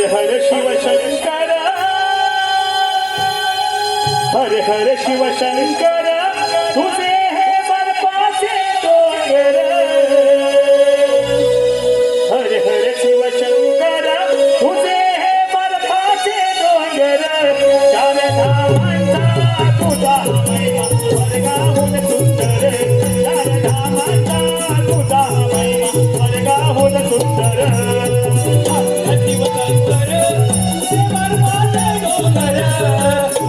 हरे हर शिव शंकर हरे हरे शिव शंकर तुझे है पर पास तो हरे हरे शिव शंकर तुझे है पर पास तो जाने धामांचा तुझा हमेगा सुंदर जाने धामांचा तुझा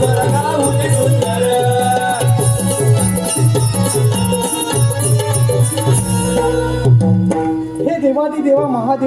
देवादी देवा महादेव